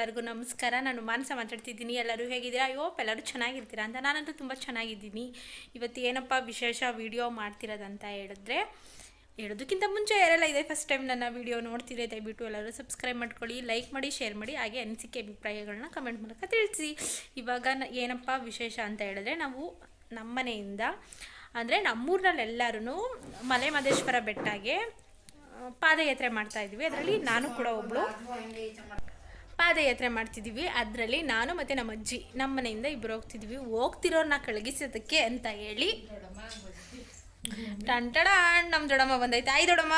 ಎಲ್ಲರಿಗೂ ನಮಸ್ಕಾರ. ನಾನು ಮಾನಸ ಮಾತಾಡ್ತಿದ್ದೀನಿ. ಎಲ್ಲರೂ ಹೇಗಿದ್ದೀರಾ? ಅಯ್ಯೋ ಎಲ್ಲರೂ ಚೆನ್ನಾಗಿರ್ತೀರಾ ಅಂತ. ನಾನಂತೂ ತುಂಬ ಚೆನ್ನಾಗಿದ್ದೀನಿ. ಇವತ್ತು ಏನಪ್ಪ ವಿಶೇಷ ವಿಡಿಯೋ ಮಾಡ್ತಿರೋದಂತ ಹೇಳಿದ್ರೆ, ಹೇಳೋದಕ್ಕಿಂತ ಮುಂಚೆ ಯಾರೆಲ್ಲ ಇದೆ ಫಸ್ಟ್ ಟೈಮ್ ನನ್ನ ವಿಡಿಯೋ ನೋಡ್ತಿದ್ರೆ, ದಯವಿಟ್ಟು ಎಲ್ಲರೂ ಸಬ್ಸ್ಕ್ರೈಬ್ ಮಾಡ್ಕೊಳ್ಳಿ ಲೈಕ್ ಮಾಡಿ ಶೇರ್ ಮಾಡಿ, ಹಾಗೆ ಅನಿಸಿಕೆ ಅಭಿಪ್ರಾಯಗಳನ್ನ ಕಮೆಂಟ್ ಮೂಲಕ ತಿಳಿಸಿ. ಇವಾಗ ಏನಪ್ಪ ವಿಶೇಷ ಅಂತ ಹೇಳಿದ್ರೆ, ನಾವು ನಮ್ಮನೆಯಿಂದ, ಅಂದರೆ ನಮ್ಮೂರಿನಲ್ಲೆಲ್ಲರೂ ಮಲೆ ಮಹದೇಶ್ವರ ಬೆಟ್ಟಗೆ, ಪಾದಯಾತ್ರೆ ಮಾಡ್ತಾ ಇದ್ವಿ. ಅದರಲ್ಲಿ ನಾನು ಕೂಡ ಒಬ್ಳು. ಪಾದಯಾತ್ರೆ ಮಾಡ್ತಿದ್ದೀವಿ ಅದರಲ್ಲಿ ನಾನು ಮತ್ತು ನಮ್ಮ ಅಜ್ಜಿ ನಮ್ಮ ಮನೆಯಿಂದ ಇಬ್ಬರು ಹೋಗ್ತಿದ್ವಿ. ಹೋಗ್ತಿರೋರ್ನ ಕಳಗಿಸೋದಕ್ಕೆ ಅಂತ ಹೇಳಿ. ಟಂಟಡ ನಮ್ಮ ದೊಡಮ್ಮ ಬಂದೈತೆ. ಆಯ್ ದೊಡಮ್ಮ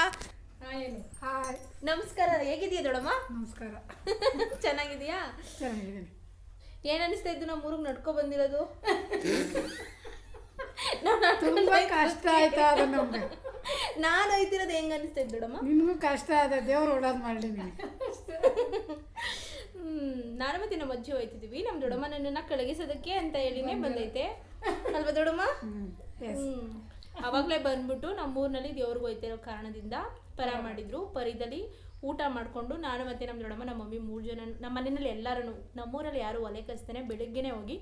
ನಮಸ್ಕಾರ. ಹೇಗಿದೆಯಾ ದೊಡಮ್ಮ ನಮಸ್ಕಾರ. ಚೆನ್ನಾಗಿದೆಯಾ ಏನು ಅನಿಸ್ತಾ ಇದ್ದು ನಮ್ಮ ಊರಿಗೆ ನಡ್ಕೊ ಬಂದಿರೋದು? ಕಷ್ಟ ಆಯ್ತಾ ನಾನು ಹೋಯ್ತಿರೋದು ಹೆಂಗ್ ಅನಿಸ್ತಾ ಇದ್ದು ದೊಡಮ್ಮ ನಿನಗೂ ಕಷ್ಟ ಆದ ದೇವ್ರು ಮಾಡಲಿ ಹ್ಮ್ ನಾನು ಮತ್ತೆ ನಮ್ಮ ಅಜ್ಜಿ ಹೋಯ್ತಿದ್ವಿ ನಮ್ಮ ದೊಡಮ್ಮನನ್ನ ಕಳಗಿಸೋದಕ್ಕೆ ಅಂತ ಹೇಳಿನೇ ಬಂದೈತೆ. ಅಲ್ವಾ ದೊಡಮ್ಮ ಅವಾಗಲೇ ಬಂದ್ಬಿಟ್ಟು ನಮ್ಮ ಊರಿನಲ್ಲಿ ದೇವ್ರಿಗೆ ಹೋಯ್ತಿರೋ ಕಾರಣದಿಂದ ಪರ ಮಾಡಿದ್ರು. ಪರಿದಲ್ಲಿ ಊಟ ಮಾಡ್ಕೊಂಡು ನಾನು ಮತ್ತೆ ನಮ್ಮ ದೊಡಮ್ಮ ನಮ್ಮ ಮಮ್ಮಿ ಮೂರು ಜನ ನಮ್ಮ ಮನೆಯಲ್ಲಿ ಎಲ್ಲರೂ ನಮ್ಮೂರಲ್ಲಿ ಯಾರು ಒಲೆ ಕಸ್ತಾನೆ ಬೆಳಗ್ಗೆನೆ ಹೋಗಿ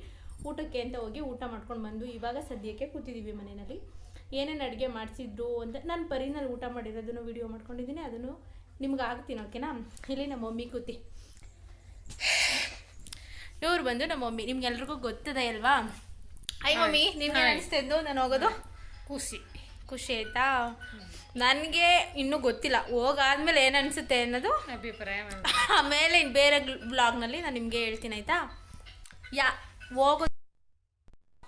ಊಟಕ್ಕೆ ಅಂತ ಹೋಗಿ ಊಟ ಮಾಡ್ಕೊಂಡು ಬಂದು ಇವಾಗ ಸದ್ಯಕ್ಕೆ ಕೂತಿದ್ದೀವಿ ಮನೆಯಲ್ಲಿ. ಏನೇನು ಅಡುಗೆ ಮಾಡಿಸಿದ್ರು ಅಂತ ನಾನು ಪರಿನಲ್ಲಿ ಊಟ ಮಾಡಿರೋದನ್ನು ವಿಡಿಯೋ ಮಾಡ್ಕೊಂಡಿದ್ದೀನಿ. ಅದನ್ನು ನಿಮ್ಗೆ ಆಗ್ತೀನಿ ಓಕೆನಾ ಇಲ್ಲಿ ನಮ್ಮ ಮಮ್ಮಿ ಕೂತಿ. ಇವ್ರು ಬಂದು ನಮ್ಮ ಮಮ್ಮಿ ನಿಮ್ಗೆಲ್ರಿಗೂ ಗೊತ್ತದೆ ಅಲ್ವಾ? ಐ ಮಮ್ಮಿ ನಿಮ್ಗೆ ಅನಿಸ್ತಿದ್ದು ನಾನು ಹೋಗೋದು? ಖುಷಿ. ಖುಷಿ ಆಯ್ತಾ? ನನಗೆ ಇನ್ನೂ ಗೊತ್ತಿಲ್ಲ ಹೋಗಾದ್ಮೇಲೆ ಏನು ಅನಿಸುತ್ತೆ ಅನ್ನೋದು? ಅಭಿಪ್ರಾಯ ಆಮೇಲೆ ಇನ್ನು ಬೇರೆ ಬ್ಲಾಗ್ನಲ್ಲಿ ನಾನು ನಿಮಗೆ ಹೇಳ್ತೀನಿ ಆಯ್ತಾ? ಯಾ ಹೋಗೋ.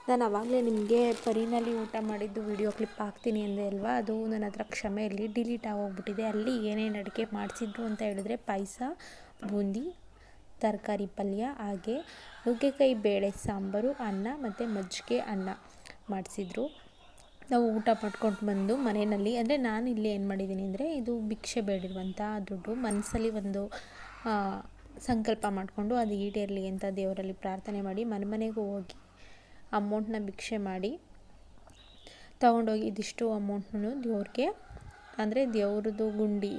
ನಾನು ಆವಾಗಲೇ ನಿಮಗೆ ಪರಿನಲ್ಲಿ ಊಟ ಮಾಡಿದ್ದು ವಿಡಿಯೋ ಕ್ಲಿಪ್ ಹಾಕ್ತೀನಿ ಅಂದೆ ಅಲ್ವಾ? ಅದು ನನ್ನ ಹತ್ರ ಕ್ಷಮೆಯಲ್ಲಿ ಡಿಲೀಟ್ ಆಗೋಗ್ಬಿಟ್ಟಿದೆ. ಅಲ್ಲಿ ಏನೇನು ಅಡುಗೆ ಮಾಡಿಸಿದ್ರು ಅಂತ ಹೇಳಿದ್ರೆ ಪಾಯಸ ಬೂಂದಿ ತರಕಾರಿ ಪಲ್ಯ, ಹಾಗೆ ನುಗ್ಗೆಕಾಯಿ ಬೇಳೆ, ಸಾಂಬಾರು, ಅನ್ನ ಮತ್ತು ಮಜ್ಜಿಗೆ ಅನ್ನ ಮಾಡಿಸಿದ್ರು. ನಾವು ಊಟ ಮಾಡ್ಕೊಂಡು ಬಂದು ಮನೆಯಲ್ಲಿ, ಅಂದರೆ ನಾನು ಇಲ್ಲಿ ಏನು ಮಾಡಿದ್ದೀನಿ ಅಂದರೆ ಇದು ಭಿಕ್ಷೆ ಬೇಡಿರುವಂಥ ದುಡ್ಡು ಮನಸ್ಸಲ್ಲಿ ಒಂದು ಸಂಕಲ್ಪ ಮಾಡಿಕೊಂಡು ಅದು ಈಡೇರಲಿ ಅಂತ ದೇವರಲ್ಲಿ ಪ್ರಾರ್ಥನೆ ಮಾಡಿ ಮನೆ ಮನೆಗೂ ಹೋಗಿ ಅಮೌಂಟ್ನ ಭಿಕ್ಷೆ ಮಾಡಿ ತಗೊಂಡೋಗಿ ಇದಿಷ್ಟು ಅಮೌಂಟ್ನು ದೇವ್ರಿಗೆ, ಅಂದರೆ ದೇವ್ರದ್ದು ಗುಂಡಿ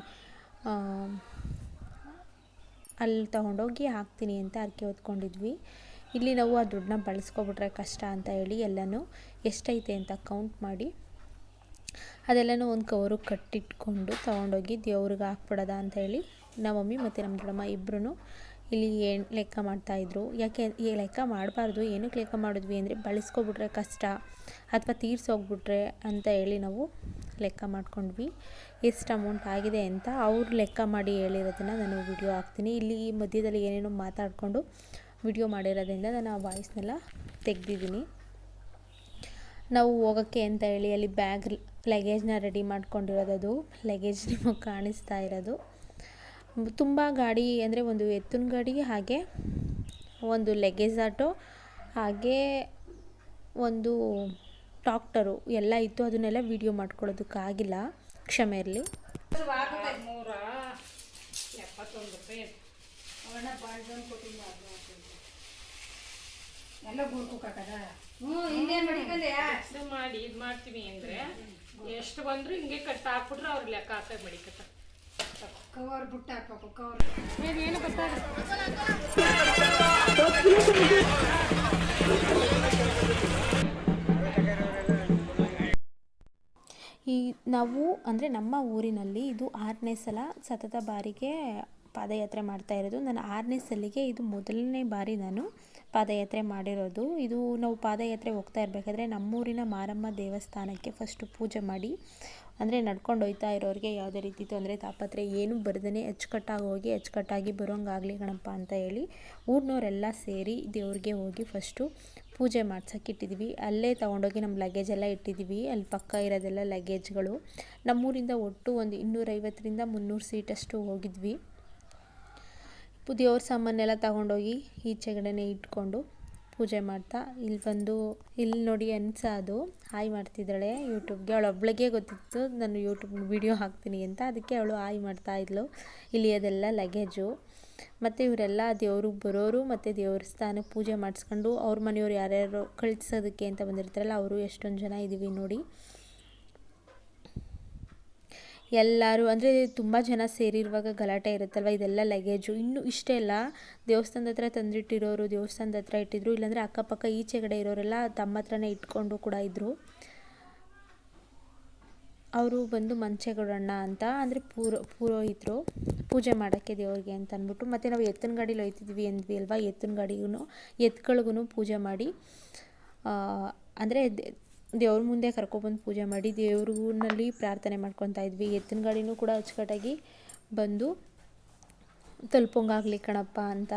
ಅಲ್ಲಿ ತೊಗೊಂಡೋಗಿ ಹಾಕ್ತೀನಿ ಅಂತ ಅರ್ಕೆ ಹೊತ್ಕೊಂಡಿದ್ವಿ. ಇಲ್ಲಿ ನಾವು ಆ ದುಡ್ಡನ್ನ ಬಳಸ್ಕೊಬಿಟ್ರೆ ಕಷ್ಟ ಅಂತ ಹೇಳಿ ಎಲ್ಲನೂ ಎಷ್ಟೈತೆ ಅಂತ ಕೌಂಟ್ ಮಾಡಿ ಅದೆಲ್ಲನೂ ಒಂದು ಕವರು ಕಟ್ಟಿಟ್ಕೊಂಡು ತೊಗೊಂಡೋಗಿ ದೇವ್ರಿಗೆ ಹಾಕ್ಬಿಡೋದ ಅಂತ ಹೇಳಿ ನಮ್ಮ ಮಮ್ಮಿ ಮತ್ತು ನಮ್ಮ ದೊಡ್ಡಮ್ಮ ಇಬ್ಬರೂ ಇಲ್ಲಿ ಏನು ಲೆಕ್ಕ ಮಾಡ್ತಾಯಿದ್ರು ಯಾಕೆ ಈ ಲೆಕ್ಕ ಮಾಡಬಾರ್ದು? ಏನಕ್ಕೆ ಲೆಕ್ಕ ಮಾಡಿದ್ವಿ ಅಂದರೆ ಬಳಸ್ಕೊಬಿಟ್ರೆ ಕಷ್ಟ ಅಥವಾ ತೀರ್ಸೋಗ್ಬಿಟ್ರೆ ಅಂತ ಹೇಳಿ ನಾವು ಲೆಕ್ಕ ಮಾಡ್ಕೊಂಡ್ವಿ. ಎಷ್ಟು ಅಮೌಂಟ್ ಆಗಿದೆ ಅಂತ ಅವ್ರು ಲೆಕ್ಕ ಮಾಡಿ ಹೇಳಿರೋದನ್ನು ನಾನು ವಿಡಿಯೋ ಹಾಕ್ತೀನಿ. ಇಲ್ಲಿ ಮಧ್ಯದಲ್ಲಿ ಏನೇನೋ ಮಾತಾಡಿಕೊಂಡು ವಿಡಿಯೋ ಮಾಡಿರೋದ್ರಿಂದ ನಾನು ಆ ವಾಯ್ಸ್ನೆಲ್ಲ ತೆಗ್ದಿದ್ದೀನಿ. ನಾವು ಹೋಗೋಕ್ಕೆ ಅಂತ ಹೇಳಿ ಅಲ್ಲಿ ಬ್ಯಾಗ್ ಲಗೇಜ್ನ ರೆಡಿ ಮಾಡ್ಕೊಂಡಿರೋದದು. ಲಗೇಜ್ ನಿಮಗೆ ಕಾಣಿಸ್ತಾ ಇರೋದು. ತುಂಬ ಗಾಡಿ ಅಂದರೆ ಒಂದು ಎತ್ತಿನ ಗಾಡಿ ಹಾಗೆ ಒಂದು ಲಗೇಜ್ ಆಟೋ ಹಾಗೆ ಒಂದು ಟಾಕ್ಟರು ಎಲ್ಲ ಇತ್ತು. ಅದನ್ನೆಲ್ಲ ವೀಡಿಯೋ ಮಾಡ್ಕೊಳ್ಳೋದಕ್ಕಾಗಿಲ್ಲ. ಕ್ಷಮೆ ಇರಲಿ. ನೂರ ಎಪ್ಪತ್ತೊಂದು ರೂಪಾಯಿ ಎಲ್ಲ ಗುರ್ಕು ಕಾಕದ ಇದು ಮಾಡಿ ಇದು ಮಾಡ್ತೀವಿ ಅಂದ್ರೆ ಎಷ್ಟು ಬಂದ್ರು ಹಿಂಗೆ ಕಟ್ ಹಾಕ್ಬಿಟ್ರೆ ಅವ್ರ ಲೆಕ್ಕ ಹಾಕಿ ಮಡಿಕತ್ತ ಕವರ್ ಬುಟ್ಟ ಹಾಕ್ಬೇಕು ಕವರ್. ಏನು ಗೊತ್ತಾಗ ಈ ನಾವು ಅಂದರೆ ನಮ್ಮ ಊರಿನಲ್ಲಿ ಇದು ಆರನೇ ಸಲ ಸತತ ಬಾರಿಗೆ ಪಾದಯಾತ್ರೆ ಮಾಡ್ತಾ ಇರೋದು. ನಾನು ಆರನೇ ಸಲಿಗೆ ಇದು ಮೊದಲನೇ ಬಾರಿ ನಾನು ಪಾದಯಾತ್ರೆ ಮಾಡಿರೋದು. ಇದು ನಾವು ಪಾದಯಾತ್ರೆ ಹೋಗ್ತಾ ಇರಬೇಕಾದ್ರೆ ನಮ್ಮೂರಿನ ಮಾರಮ್ಮ ದೇವಸ್ಥಾನಕ್ಕೆ ಫಸ್ಟು ಪೂಜೆ ಮಾಡಿ, ಅಂದರೆ ನಡ್ಕೊಂಡು ಹೋಗ್ತಾ ಇರೋರಿಗೆ ಯಾವುದೇ ರೀತಿ ತೊಂದರೆ, ತಾಪತ್ರೆ, ಏನೂ ಬರ್ದೇ ಅಚ್ಚುಕಟ್ಟಾಗಿ ಹೋಗಿ ಅಚ್ಚುಕಟ್ಟಾಗಿ ಬರೋಂಗಾಗಲಿ ಗಣಪ ಅಂತ ಹೇಳಿ ಊರಿನವರೆಲ್ಲ ಸೇರಿ ದೇವ್ರಿಗೆ ಹೋಗಿ ಫಸ್ಟು ಪೂಜೆ ಮಾಡ್ಸೋಕೆ ಇಟ್ಟಿದ್ವಿ ಅಲ್ಲೇ ತೊಗೊಂಡೋಗಿ ನಮ್ಮ ಲಗೇಜ್ ಎಲ್ಲ ಇಟ್ಟಿದ್ದೀವಿ. ಅಲ್ಲಿ ಪಕ್ಕ ಇರೋದೆಲ್ಲ ಲಗೇಜ್ಗಳು ನಮ್ಮೂರಿಂದ ಒಟ್ಟು ಒಂದು ಇನ್ನೂರೈವತ್ತರಿಂದ ಮುನ್ನೂರು ಸೀಟಷ್ಟು ಹೋಗಿದ್ವಿ. ದೇವ್ರ ಸಾಮಾನೆಲ್ಲ ತಗೊಂಡೋಗಿ ಈಚೆಗಡೆನೆ ಇಟ್ಕೊಂಡು ಪೂಜೆ ಮಾಡ್ತಾ, ಇಲ್ಲಿ ಬಂದು ಇಲ್ಲಿ ನೋಡಿ ಅನ್ಸ ಅದು. ಹಾಯ್ ಮಾಡ್ತಿದ್ದಾಳೆ ಯೂಟ್ಯೂಬ್ಗೆ. ಅವಳು ಒಬ್ಳಿಗೆ ಗೊತ್ತಿತ್ತು, ನಾನು ಯೂಟ್ಯೂಬ್ ವಿಡಿಯೋ ಹಾಕ್ತೀನಿ ಅಂತ. ಅದಕ್ಕೆ ಅವಳು ಹಾಯ್ ಮಾಡ್ತಾ ಇದ್ಲು. ಇಲ್ಲಿ ಅದೆಲ್ಲ ಲಗೇಜು ಮತ್ತು ಇವರೆಲ್ಲ ದೇವ್ರಿಗೆ ಬರೋರು, ಮತ್ತು ದೇವಸ್ಥಾನಕ್ಕೆ ಪೂಜೆ ಮಾಡಿಸ್ಕೊಂಡು ಅವ್ರ ಮನೆಯವ್ರು ಯಾರ್ಯಾರು ಕಳಿಸೋದಕ್ಕೆ ಅಂತ ಬಂದಿರ್ತಾರಲ್ಲ, ಅವರು ಎಷ್ಟೊಂದು ಜನ ಇದ್ದೀವಿ ನೋಡಿ. ಎಲ್ಲರೂ, ಅಂದರೆ ತುಂಬ ಜನ ಸೇರಿರುವಾಗ ಗಲಾಟೆ ಇರುತ್ತಲ್ವ, ಇದೆಲ್ಲ ಲಗೇಜು ಇನ್ನು ಇಷ್ಟೇ ಅಲ್ಲ, ದೇವಸ್ಥಾನದ ಹತ್ರ ತಂದಿಟ್ಟಿರೋರು, ದೇವಸ್ಥಾನದ ಹತ್ರ ಇಟ್ಟಿದ್ರು, ಇಲ್ಲಾಂದರೆ ಅಕ್ಕಪಕ್ಕ ಈಚೆಗಡೆ ಇರೋರೆಲ್ಲ ತಮ್ಮ ಹತ್ರನೇ ಇಟ್ಕೊಂಡು ಕೂಡ ಇದ್ದರು ಅವರು ಬಂದು ಮಂಚೇಗೌಡಣ್ಣ ಅಂತ, ಅಂದರೆ ಪೂರೋ, ಪುರೋಹಿತರು ಪೂಜೆ ಮಾಡೋಕ್ಕೆ ದೇವ್ರಿಗೆ ಅಂತ ಅಂದ್ಬಿಟ್ಟು, ಮತ್ತು ನಾವು ಎತ್ತಿನ ಗಾಡೀಲಿ ಹೋಯ್ತಿದ್ವಿ ಅಂದ್ವಿ ಅಲ್ವಾ ಎತ್ತಿನ ಗಾಡಿಗೂ ಎತ್ಗಳಿಗೂ ಪೂಜೆ ಮಾಡಿ ಅಂದರೆ ದೇವ್ರ ಮುಂದೆ ಕರ್ಕೊಬಂದು ಪೂಜೆ ಮಾಡಿ ದೇವ್ರಿಗೂನಲ್ಲಿ ಪ್ರಾರ್ಥನೆ ಮಾಡ್ಕೊತಾ ಇದ್ವಿ. ಎತ್ತಿನ ಗಾಡಿನೂ ಕೂಡ ಅಚ್ಚುಕಟ್ಟಾಗಿ ಬಂದು, ತಲುಪೋಂಗಾಗಲಿ ಕಣಪ್ಪ ಅಂತ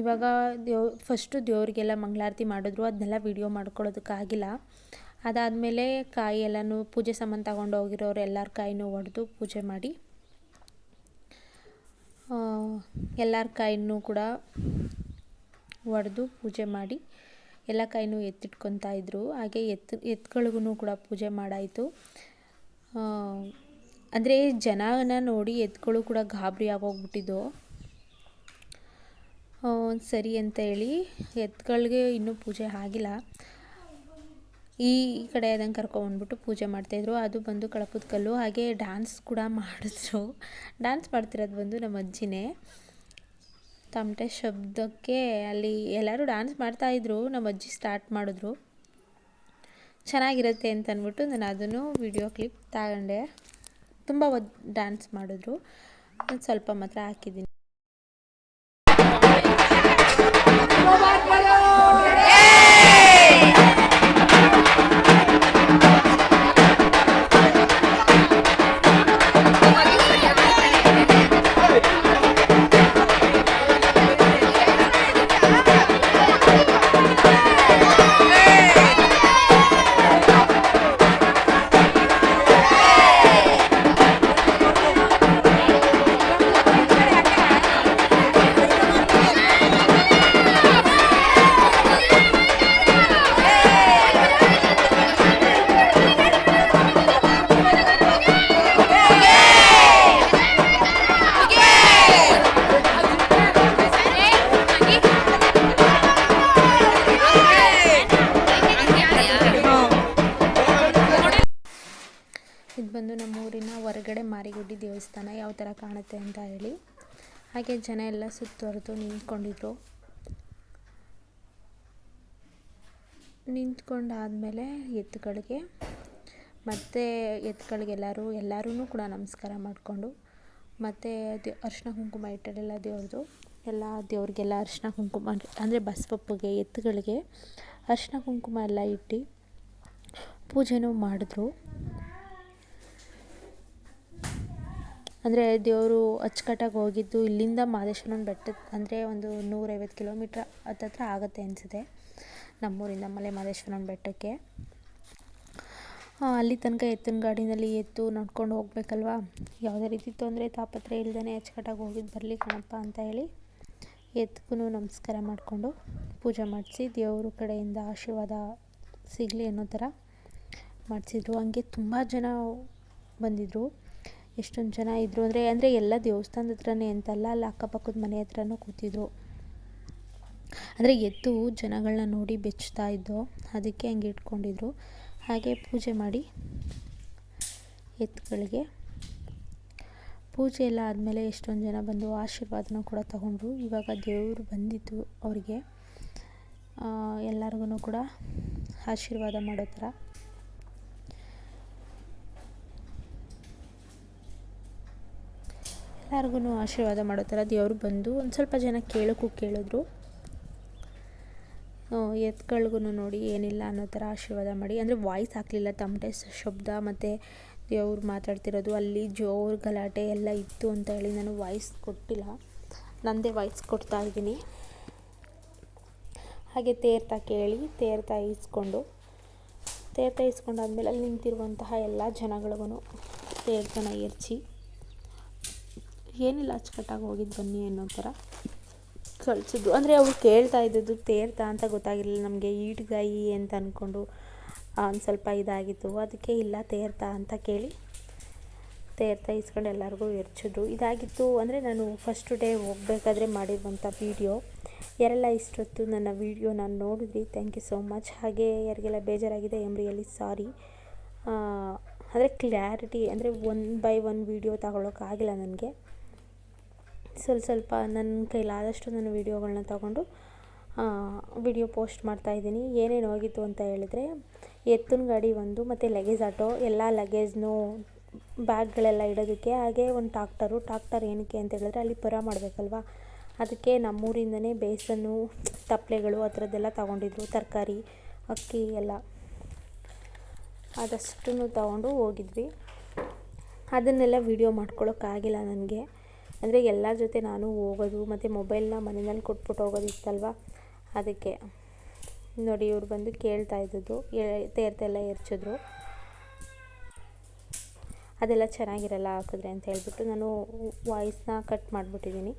ಇವಾಗ ದೇವ್ ಫಸ್ಟು ದೇವ್ರಿಗೆಲ್ಲ ಮಂಗಳಾರತಿ ಮಾಡಿದ್ರು ಅದನ್ನೆಲ್ಲ ವೀಡಿಯೋ ಮಾಡ್ಕೊಳ್ಳೋದಕ್ಕಾಗಿಲ್ಲ. ಅದಾದಮೇಲೆ ಕಾಯಿ ಎಲ್ಲನೂ ಪೂಜೆ ಸಾಮಾನು ತಗೊಂಡು ಹೋಗಿರೋರು ಎಲ್ಲರ ಕಾಯಿನೂ ಒಡೆದು ಪೂಜೆ ಮಾಡಿ ಎಲ್ಲರ ಕಾಯಿನೂ ಕೂಡ ಒಡೆದು ಪೂಜೆ ಮಾಡಿ, ಎಲ್ಲ ಕಾಯಿನೂ ಎತ್ತಿಟ್ಕೊತಾ ಇದ್ದರು ಹಾಗೆ ಎತ್ತು ಎತ್ತುಗಳಿಗೂ ಕೂಡ ಪೂಜೆ ಮಾಡಾಯಿತು. ಅಂದರೆ ಜನನ ನೋಡಿ ಎತ್ತುಗಳು ಕೂಡ ಗಾಬರಿ ಆಗೋಗ್ಬಿಟ್ಟಿದ್ದು. ಸರಿ ಅಂತ ಹೇಳಿ ಎತ್ತುಗಳಿಗೆ ಇನ್ನೂ ಪೂಜೆ ಆಗಿಲ್ಲ. ಈ ಕಡೆ ಅದನ್ನು ಕರ್ಕೊಂಬಂದ್ಬಿಟ್ಟು ಪೂಜೆ ಮಾಡ್ತಾಯಿದ್ರು ಅದು ಬಂದು ಕಳಪದ ಕಲ್ಲು, ಹಾಗೆ ಡ್ಯಾನ್ಸ್ ಕೂಡ ಮಾಡಿದ್ರು. ಡ್ಯಾನ್ಸ್ ಮಾಡ್ತಿರೋದು ಬಂದು ನಮ್ಮ ಅಜ್ಜಿನೇ. ತಮಟೆ ಶಬ್ದಕ್ಕೆ ಅಲ್ಲಿ ಎಲ್ಲರೂ ಡ್ಯಾನ್ಸ್ ಮಾಡ್ತಾಯಿದ್ರು ನಮ್ಮ ಅಜ್ಜಿ ಸ್ಟಾರ್ಟ್ ಮಾಡಿದ್ರು. ಚೆನ್ನಾಗಿರುತ್ತೆ ಅಂತ ಅಂದ್ಬಿಟ್ಟು ನಾನು ಅದನ್ನು ವಿಡಿಯೋ ಕ್ಲಿಪ್ ತಗೊಂಡೆ. ತುಂಬ ಡ್ಯಾನ್ಸ್ ಮಾಡಿದ್ರು. ಸ್ವಲ್ಪ ಮಾತ್ರ ಹಾಕಿದ್ದೀನಿ. ಇದು ಮಾರಿಗುಡ್ಡಿ ದೇವಸ್ಥಾನ ಯಾವ ಥರ ಕಾಣುತ್ತೆ ಅಂತ ಹೇಳಿ. ಹಾಗೆ ಜನ ಎಲ್ಲ ಸುತ್ತುವರೆದು ನಿಂತ್ಕೊಂಡಿದ್ರು. ನಿಂತ್ಕೊಂಡಾದಮೇಲೆ ಎತ್ತುಗಳಿಗೆ ಮತ್ತು ಎತ್ತುಗಳಿಗೆಲ್ಲರೂ ಎಲ್ಲರೂ ಕೂಡ ನಮಸ್ಕಾರ ಮಾಡಿಕೊಂಡು ಮತ್ತು ದೇ ಅರಿಶಿನ ಕುಂಕುಮ ಇಟ್ಟರೆಲ್ಲ ದೇವ್ರದ್ದು ಎಲ್ಲ ದೇವ್ರಿಗೆಲ್ಲ ಅರಿಶಿನ ಕುಂಕುಮ ಅಂದರೆ ಬಸವಪ್ಪಗೆ ಎತ್ತುಗಳಿಗೆ ಅರಿಶಿನ ಕುಂಕುಮ ಎಲ್ಲ ಇಟ್ಟು ಪೂಜೆನೂ ಮಾಡಿದ್ರು. ಅಂದರೆ ದೇವರು ಅಚ್ಚುಕಟ್ಟಾಗಿ ಹೋಗಿದ್ದು ಇಲ್ಲಿಂದ ಮಹದೇಶ್ವರನ ಬೆಟ್ಟದ ಅಂದರೆ ಒಂದು ನೂರೈವತ್ತು ಕಿಲೋಮೀಟ್ರ್ ಹತ್ತತ್ರ ಆಗುತ್ತೆ ಅನಿಸುತ್ತೆ ನಮ್ಮೂರಿಂದ ಮಲೆ ಮಹದೇಶ್ವರನ ಬೆಟ್ಟಕ್ಕೆ. ಅಲ್ಲಿ ತನಕ ಎತ್ತಿನ ಗಾಡಿನಲ್ಲಿ ಎತ್ತು ನಡ್ಕೊಂಡು ಹೋಗ್ಬೇಕಲ್ವಾ? ಯಾವುದೇ ರೀತಿ ತೊಂದರೆ ತಾಪತ್ರೆ ಇಲ್ಲದೇ ಅಚ್ಚುಕಟ್ಟಾಗಿ ಹೋಗಿದ್ದು ಬರಲಿ ಕಣಪ್ಪ ಅಂತ ಹೇಳಿ ಎತ್ತಿಗೂ ನಮಸ್ಕಾರ ಮಾಡಿಕೊಂಡು ಪೂಜೆ ಮಾಡಿಸಿ ದೇವ್ರ ಕಡೆಯಿಂದ ಆಶೀರ್ವಾದ ಸಿಗಲಿ ಅನ್ನೋ ಥರ ಮಾಡಿಸಿದ್ರು. ಹಂಗೆ ತುಂಬ ಜನ ಬಂದಿದ್ದರು ಎಷ್ಟೊಂದು ಜನ ಇದ್ದರು ಅಂದರೆ ಅಂದರೆ ಎಲ್ಲ ದೇವಸ್ಥಾನದ ಹತ್ರನೇ ಅಂತಲ್ಲ, ಅಲ್ಲಿ ಅಕ್ಕಪಕ್ಕದ ಮನೆ ಹತ್ರನೂ ಕೂತಿದ್ರು. ಅಂದರೆ ಎದ್ದು ಜನಗಳನ್ನ ನೋಡಿ ಬೆಚ್ಚುತ್ತಾ ಇದ್ದೋ, ಅದಕ್ಕೆ ಹಂಗೆ ಇಟ್ಕೊಂಡಿದ್ರು. ಹಾಗೆ ಪೂಜೆ ಮಾಡಿ ಎತ್ತುಗಳಿಗೆ. ಪೂಜೆ ಎಲ್ಲ ಆದಮೇಲೆ ಎಷ್ಟೊಂದು ಜನ ಬಂದು ಆಶೀರ್ವಾದನೂ ಕೂಡ ತಗೊಂಡ್ರು. ಇವಾಗ ದೇವರು ಬಂದಿತ್ತು ಅವ್ರಿಗೆ. ಎಲ್ಲರಿಗೂ ಕೂಡ ಆಶೀರ್ವಾದ ಮಾಡೋ ಥರ. ಎಲ್ಲರಿಗೂ ಆಶೀರ್ವಾದ ಮಾಡೋ ಥರ ದೇವರು ಬಂದು ಒಂದು ಸ್ವಲ್ಪ ಜನ ಕೇಳೋಕ್ಕೂ ಕೇಳಿದ್ರು. ಎತ್ಗಳಿಗೂ ನೋಡಿ ಏನಿಲ್ಲ ಅನ್ನೋ ಥರ ಆಶೀರ್ವಾದ ಮಾಡಿ, ಅಂದರೆ ವಾಯ್ಸ್ ಹಾಕಲಿಲ್ಲ ತಮಟೆ ಶಬ್ದ ಮತ್ತು ದೇವ್ರು ಮಾತಾಡ್ತಿರೋದು, ಅಲ್ಲಿ ಜೋರು ಗಲಾಟೆ ಎಲ್ಲ ಇತ್ತು ಅಂತ ಹೇಳಿ ನಾನು ವಾಯ್ಸ್ ಕೊಟ್ಟಿಲ್ಲ. ನನ್ನದೇ ವಾಯ್ಸ್ ಕೊಡ್ತಾ ಇದ್ದೀನಿ. ಹಾಗೆ ತೇರ್ತಾ ಕೇಳಿ, ತೇರ್ತಾ ಇಸ್ಕೊಂಡು, ತೇರ್ತಾ ಇಸ್ಕೊಂಡಾದ್ಮೇಲೆ ಅಲ್ಲಿ ನಿಂತಿರುವಂತಹ ಎಲ್ಲ ಜನಗಳಿಗೂ ತೇರ್ತನ ಏರ್ಚಿ ಏನಿಲ್ಲ, ಅಚ್ಚುಕಟ್ಟಾಗಿ ಹೋಗಿದ್ದು ಬನ್ನಿ ಅನ್ನೋ ಥರ. ಕಳಿಸಿದ್ರು ಅಂದರೆ ಅವ್ರು ಕೇಳ್ತಾ ಇದ್ದದ್ದು ತೇರ್ತಾ ಅಂತ ಗೊತ್ತಾಗಿರಲಿಲ್ಲ ನಮಗೆ. ಈಟ್ಗಾಯಿ ಅಂತ ಅಂದ್ಕೊಂಡು ಒಂದು ಸ್ವಲ್ಪ ಇದಾಗಿತ್ತು. ಅದಕ್ಕೆ ಇಲ್ಲ, ತೇರ್ತಾ ಅಂತ ಕೇಳಿ ತೇರ್ತಾ ಇಸ್ಕೊಂಡು ಎಲ್ಲರಿಗೂ ಎರಚಿದ್ರು ಇದಾಗಿತ್ತು ಅಂದರೆ ನಾನು ಫಸ್ಟ್ ಡೇ ಹೋಗ್ಬೇಕಾದ್ರೆ ಮಾಡಿರುವಂಥ ವೀಡಿಯೋ ಯಾರೆಲ್ಲ ಇಷ್ಟೊತ್ತು ನನ್ನ ವೀಡಿಯೋ ನಾನು ನೋಡಿದ್ರಿ ಥ್ಯಾಂಕ್ ಯು ಸೋ ಮಚ್ ಹಾಗೆ ಯಾರಿಗೆಲ್ಲ ಬೇಜಾರಾಗಿದೆ ಎಂ ರಿಯಲಿ ಸಾರಿ ಅಂದರೆ ಕ್ಲ್ಯಾರಿಟಿ ಅಂದರೆ ಒನ್ ಬೈ ಒನ್ ವೀಡಿಯೋ ತಗೊಳ್ಳೋಕ್ಕಾಗಿಲ್ಲ ನನಗೆ. ಸ್ವಲ್ಪ ಸ್ವಲ್ಪ ನನ್ನ ಕೈಲಾದಷ್ಟು ನಾನು ವೀಡಿಯೋಗಳನ್ನ ತಗೊಂಡು ವಿಡಿಯೋ ಪೋಸ್ಟ್ ಮಾಡ್ತಾಯಿದ್ದೀನಿ ಏನೇನು ಹೋಗಿತ್ತು ಅಂತ ಹೇಳಿದ್ರೆ, ಎತ್ತಿನ ಗಾಡಿ ಒಂದು, ಮತ್ತು ಲಗೇಜ್ ಆಟೋ, ಎಲ್ಲ ಲಗೇಜ್ನು ಬ್ಯಾಗ್ಗಳೆಲ್ಲ ಇಡೋದಕ್ಕೆ, ಹಾಗೆ ಒಂದು ಟ್ರಾಕ್ಟರು ಟ್ರಾಕ್ಟರ್ ಏನಕ್ಕೆ ಅಂತ ಹೇಳಿದ್ರೆ ಅಲ್ಲಿ ಪರ ಮಾಡಬೇಕಲ್ವಾ? ಅದಕ್ಕೆ ನಮ್ಮೂರಿಂದನೇ ಬೇಸನ್ನು ತಪ್ಪಲೆಗಳು ಆ ಥರದ್ದೆಲ್ಲ ತಗೊಂಡಿದ್ರು, ತರಕಾರಿ, ಅಕ್ಕಿ ಎಲ್ಲ. ಅದಷ್ಟನ್ನು ತಗೊಂಡು ಹೋಗಿದ್ವಿ. ಅದನ್ನೆಲ್ಲ ವೀಡಿಯೋ ಮಾಡ್ಕೊಳ್ಳೋಕ್ಕಾಗಿಲ್ಲ ನನಗೆ. ಅಂದರೆ ಎಲ್ಲರ ಜೊತೆ ನಾನು ಹೋಗೋದು ಮತ್ತು ಮೊಬೈಲ್ನ ಮನೆಯಲ್ಲಿ ಕೊಟ್ಬಿಟ್ಟು ಹೋಗೋದಿತ್ತಲ್ವ ಅದಕ್ಕೆ. ನೋಡಿ, ಇವ್ರು ಬಂದು ಕೇಳ್ತಾ ಇದ್ದದ್ದು. ತೇರ್ತೆಲ್ಲ ಎರ್ಚಿದ್ರು ಅದೆಲ್ಲ ಚೆನ್ನಾಗಿರಲ್ಲ ಹಾಕಿದ್ರೆ ಅಂತ ಹೇಳ್ಬಿಟ್ಟು ನಾನು ವಾಯ್ಸ್ನ ಕಟ್ ಮಾಡಿಬಿಟ್ಟಿದ್ದೀನಿ.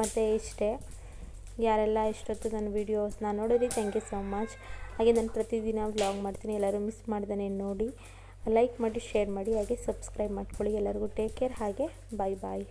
ಮತ್ತು ಇಷ್ಟೇ. ಯಾರೆಲ್ಲ ಇಷ್ಟೊತ್ತು ನನ್ನ ವೀಡಿಯೋಸ್ನ ನೋಡಿರಿ ಥ್ಯಾಂಕ್ ಯು ಸೊ ಮಚ್ ಹಾಗೆ ನಾನು ಪ್ರತಿದಿನ ವ್ಲಾಗ್ ಮಾಡ್ತೀನಿ. ಎಲ್ಲರೂ ಮಿಸ್ ಮಾಡ್ದೇ ನೋಡಿ. ಲೈಕ್ ಮಾಡಿ ಶೇರ್ ಮಾಡಿ ಹಾಗೆ ಸಬ್ಸ್ಕ್ರೈಬ್ ಮಾಡ್ಕೊಳ್ಳಿ ಎಲ್ಲರಿಗೂ. ಟೇಕ್ ಕೇರ್ ಹಾಗೆ ಬಾಯ್ ಬಾಯ್